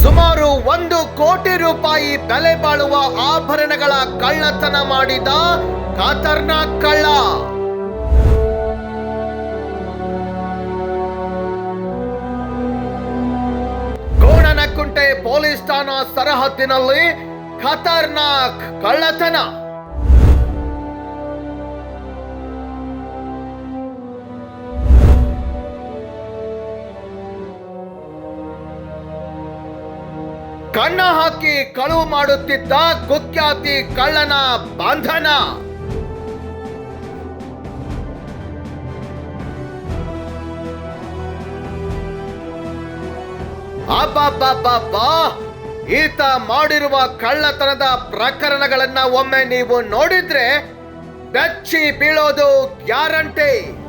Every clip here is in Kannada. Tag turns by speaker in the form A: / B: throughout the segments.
A: ಸುಮಾರು ಒಂದು ಕೋಟಿ ರೂಪಾಯಿ ಬೆಲೆ ಬಾಳುವ ಆಭರಣಗಳ ಕಳ್ಳತನ ಮಾಡಿದ ಖತರ್ನಾಕ್ ಕಳ್ಳ. ಗೋಣನಕುಂಟೆ ಪೊಲೀಸ್ ಠಾಣಾ ಸರಹದ್ದಿನಲ್ಲಿ ಖತರ್ನಾಕ್ ಕಳ್ಳತನ. ಕಣ್ಣ ಹಾಕಿ ಕಳುವು ಮಾಡುತ್ತಿದ್ದ ಕುಖ್ಯಾತಿ ಕಳ್ಳನ ಬಂಧನ. ಈತ ಮಾಡಿರುವ ಕಳ್ಳತನದ ಪ್ರಕರಣಗಳನ್ನ ಒಮ್ಮೆ ನೀವು ನೋಡಿದ್ರೆ ಬೆಚ್ಚಿ ಬೀಳೋದು ಗ್ಯಾರಂಟಿ.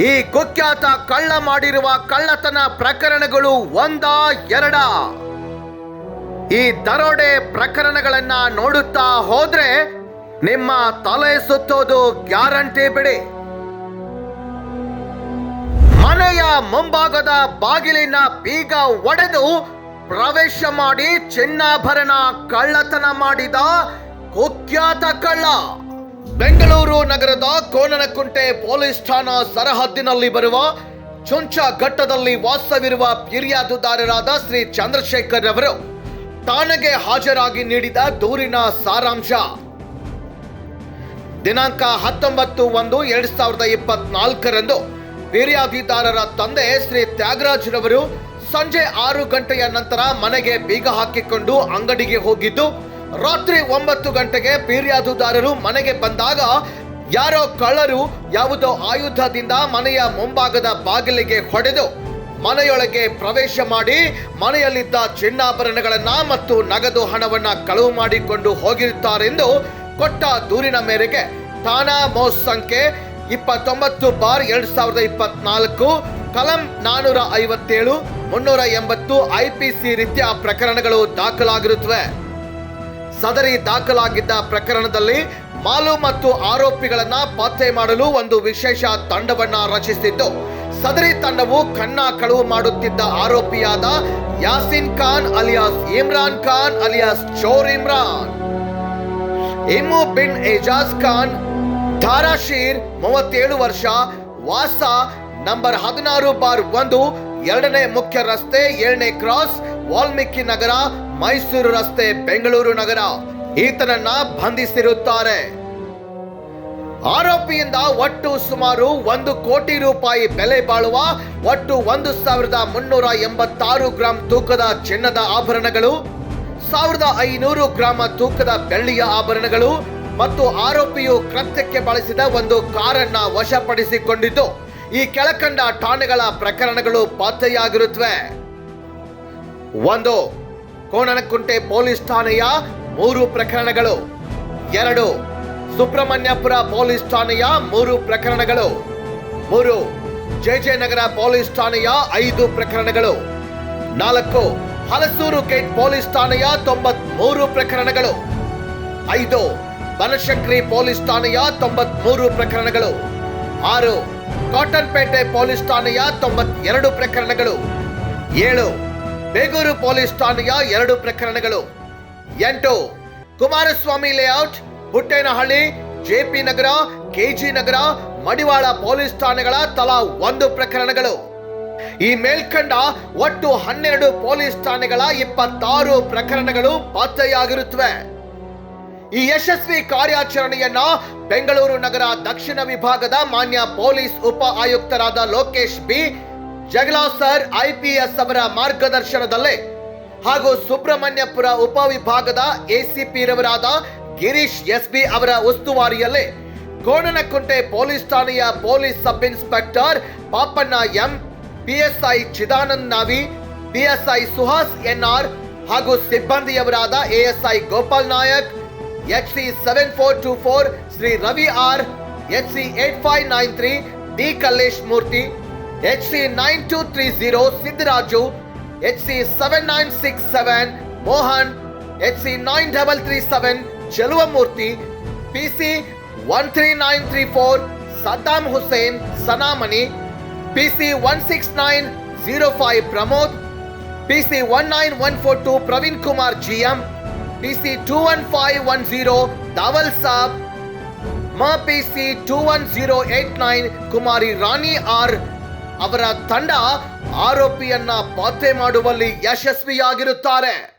A: ಈ ಕುಖ್ಯಾತ ಕಳ್ಳ ಮಾಡಿರುವ ಕಳ್ಳತನ ಪ್ರಕರಣಗಳು ಒಂದ, ಎರಡ. ಈ ದರೋಡೆ ಪ್ರಕರಣಗಳನ್ನ ನೋಡುತ್ತಾ ಹೋದ್ರೆ ನಿಮ್ಮ ತಲೆ ಸುತ್ತೋದು ಗ್ಯಾರಂಟಿ ಬಿಡಿ. ಮನೆಯ ಮುಂಭಾಗದ ಬಾಗಿಲಿನ ಬೀಗ ಒಡೆದು ಪ್ರವೇಶ ಮಾಡಿ ಚಿನ್ನಾಭರಣ ಕಳ್ಳತನ ಮಾಡಿದ ಕುಖ್ಯಾತ ಕಳ್ಳ. ಬೆಂಗಳೂರು ನಗರದ ಕೋಣನಕುಂಟೆ ಪೊಲೀಸ್ ಠಾಣಾ ಸರಹದ್ದಿನಲ್ಲಿ ಬರುವ ಚುಂಚ ಘಟ್ಟದಲ್ಲಿ ವಾಸವಿರುವ ಫಿರ್ಯಾದುದಾರರಾದ ಶ್ರೀ ಚಂದ್ರಶೇಖರ್ ಅವರು ಠಾಣೆಗೆ ಹಾಜರಾಗಿ ನೀಡಿದ ದೂರಿನ ಸಾರಾಂಶ. ದಿನಾಂಕ ಹತ್ತೊಂಬತ್ತು ಒಂದು ಎರಡ್ ಸಾವಿರದ ಇಪ್ಪತ್ನಾಲ್ಕರಂದು ಫಿರ್ಯಾದಿದಾರರ ತಂದೆ ಶ್ರೀ ತ್ಯಾಗರಾಜ್ರವರು ಸಂಜೆ ಆರು ಗಂಟೆಯ ನಂತರ ಮನೆಗೆ ಬೀಗ ಹಾಕಿಕೊಂಡು ಅಂಗಡಿಗೆ ಹೋಗಿದ್ದು ರಾತ್ರಿ ಒಂಬತ್ತು ಗಂಟೆಗೆ ಫಿರ್ಯಾದುದಾರರು ಮನೆಗೆ ಬಂದಾಗ ಯಾರೋ ಕಳ್ಳರು ಯಾವುದೋ ಆಯುಧದಿಂದ ಮನೆಯ ಮುಂಭಾಗದ ಬಾಗಿಲಿಗೆ ಹೊಡೆದು ಮನೆಯೊಳಗೆ ಪ್ರವೇಶ ಮಾಡಿ ಮನೆಯಲ್ಲಿದ್ದ ಚಿನ್ನಾಭರಣಗಳನ್ನ ಮತ್ತು ನಗದು ಹಣವನ್ನ ಕಳುವು ಮಾಡಿಕೊಂಡು ಹೋಗಿರುತ್ತಾರೆಂದು ಕೊಟ್ಟ ದೂರಿನ ಮೇರೆಗೆ ಠಾಣಾ ಮೋಸ್ ಸಂಖ್ಯೆ ಇಪ್ಪತ್ತೊಂಬತ್ತು ಬಾರ್ ಎರಡ್ ಸಾವಿರದ ಇಪ್ಪತ್ನಾಲ್ಕು, ಕಲಂ ನಾನೂರ ಐವತ್ತೇಳು, ಮುನ್ನೂರ ಎಂಬತ್ತು ಐಪಿಸಿ ರೀತಿಯ ಪ್ರಕರಣಗಳು ದಾಖಲಾಗಿರುತ್ತವೆ. ಸದರಿ ದಾಖಲಾಗಿದ್ದ ಪ್ರಕರಣದಲ್ಲಿ ಮಾಲು ಮತ್ತು ಆರೋಪಿಗಳನ್ನ ಪತ್ತೆ ಮಾಡಲು ಒಂದು ವಿಶೇಷ ತಂಡವನ್ನ ರಚಿಸಿದ್ದು ಸದರಿ ತಂಡವು ಕನ್ನ ಕಳುವು ಮಾಡುತ್ತಿದ್ದ ಆರೋಪಿಯಾದ ಯಾಸಿನ್ ಖಾನ್ ಅಲಿಯಾಸ್ ಇಮ್ರಾನ್ ಖಾನ್ ಅಲಿಯಾಸ್ ಚೋರ್ ಇಮ್ರಾನ್. ಇಮು ಬಿನ್ ಏಜಾಜ್ ಖಾನ್, ಧಾರಾಶೀರ್ ಮೂವತ್ತೇಳು ವರ್ಷ, ವಾಸ ನಂಬರ್ ಹದಿನಾರು ಬಾರ್ ಒಂದು, ಎರಡನೇ ಮುಖ್ಯ ರಸ್ತೆ, ಏಳನೇ ಕ್ರಾಸ್, ವಾಲ್ಮೀಕಿ ನಗರ ಮೈಸೂರು ರಸ್ತೆ ಬೆಂಗಳೂರು ನಗರ ಈತನನ್ನ ಬಂಧಿಸಿರುತ್ತಾರೆ. ಆರೋಪಿಯಿಂದ ಒಟ್ಟು ಸುಮಾರು ಒಂದು ಕೋಟಿ ರೂಪಾಯಿ ಬೆಲೆ ಬಾಳುವ ಒಟ್ಟು ಒಂದು ಸಾವಿರದ ಮುನ್ನೂರ ಎಂಬತ್ತಾರು ಗ್ರಾಂ ತೂಕದ ಚಿನ್ನದ ಆಭರಣಗಳು, ಸಾವಿರದ ಐನೂರು ಗ್ರಾಮ ತೂಕದ ಬೆಳ್ಳಿಯ ಆಭರಣಗಳು ಮತ್ತು ಆರೋಪಿಯು ಕೃತ್ಯಕ್ಕೆ ಬಳಸಿದ ಒಂದು ಕಾರನ್ನ ವಶಪಡಿಸಿಕೊಂಡಿದ್ದು, ಈ ಕೆಳಕಂಡ ಠಾಣೆಗಳ ಪ್ರಕರಣಗಳು ಪತ್ತೆಯಾಗಿರುತ್ತವೆ. ಒಂದು ಕೋಣನಕುಂಟೆ ಪೊಲೀಸ್ ಠಾಣೆಯ ಮೂರು ಪ್ರಕರಣಗಳು. ಎರಡು, ಸುಬ್ರಹ್ಮಣ್ಯಪುರ ಪೊಲೀಸ್ ಠಾಣೆಯ ಮೂರು ಪ್ರಕರಣಗಳು. ಮೂರು ಜೆ ನಗರ ಪೊಲೀಸ್ ಠಾಣೆಯ ಐದು ಪ್ರಕರಣಗಳು. ನಾಲ್ಕು, ಹಲಸೂರು ಗೇಟ್ ಪೊಲೀಸ್ ಠಾಣೆಯ ತೊಂಬತ್ಮೂರು ಪ್ರಕರಣಗಳು. ಐದು, ಬನಶಂಕರಿ ಪೊಲೀಸ್ ಠಾಣೆಯ ತೊಂಬತ್ಮೂರು ಪ್ರಕರಣಗಳು. ಆರು, ಕಾಟನ್ಪೇಟೆ ಪೊಲೀಸ್ ಠಾಣೆಯ ತೊಂಬತ್ತೆರಡು ಪ್ರಕರಣಗಳು. ಏಳು ಬೇಗೂರು ಪೊಲೀಸ್ ಠಾಣೆಯ ಎರಡು ಪ್ರಕರಣಗಳು. ಎಂಟು, Kumaraswamy layout Huttenahalli JP Nagar KG Nagar, Madiwala police ಠಾಣೆಗಳ ತಲಾ ಒಂದು ಪ್ರಕರಣಗಳು. ಈ ಮೇಲ್ಕಂಡ ಒಟ್ಟು ಹನ್ನೆರಡು ಪೊಲೀಸ್ ಠಾಣೆಗಳ ಇಪ್ಪತ್ತಾರು ಪ್ರಕರಣಗಳು ಪತ್ತೆಯಾಗಿರುತ್ತವೆ. ಈ ಯಶಸ್ವಿ ಕಾರ್ಯಾಚರಣೆಯನ್ನ ಬೆಂಗಳೂರು ನಗರ ದಕ್ಷಿಣ ವಿಭಾಗದ ಮಾನ್ಯ ಪೊಲೀಸ್ ಉಪ ಆಯುಕ್ತರಾದ ಲೋಕೇಶ್ ಬಿ ಜಗಲಾ ಸರ್ ಐಪಿಎಸ್ ಅವರ ಮಾರ್ಗದರ್ಶನದಲ್ಲೇ ಹಾಗೂ ಸುಬ್ರಹ್ಮಣ್ಯಪುರ ಉಪವಿಭಾಗದ ಎಸಿಪಿ ರವರಾದ ಗಿರೀಶ್ ಎಸ್ಬಿ ಅವರ ಉಸ್ತುವಾರಿಯಲ್ಲೇ ಕೋಣನಕುಂಟೆ ಪೊಲೀಸ್ ಠಾಣೆಯ police sub inspector Papanna M PSI Chidanand Navi PSI Suhas NR ಹಾಗೂ ಸಿಬ್ಬಂದಿಯವರಾದ ASI Gopal Nayak, H C seven four two four Shri Ravi R, H C eight five nine three D Kallesh Murthy H C nine two three zero Siddaraju H C seven nine six seven Mohan H C nine double three seven Cheluvamurthy P C one three nine three four Saddam Hussain Sanamani ಅವರ ತಂಡ ಆರೋಪಿಯನ್ನ ಪತ್ತೆ ಮಾಡುವಲ್ಲಿ ಯಶಸ್ವಿಯಾಗಿರುತ್ತಾರೆ.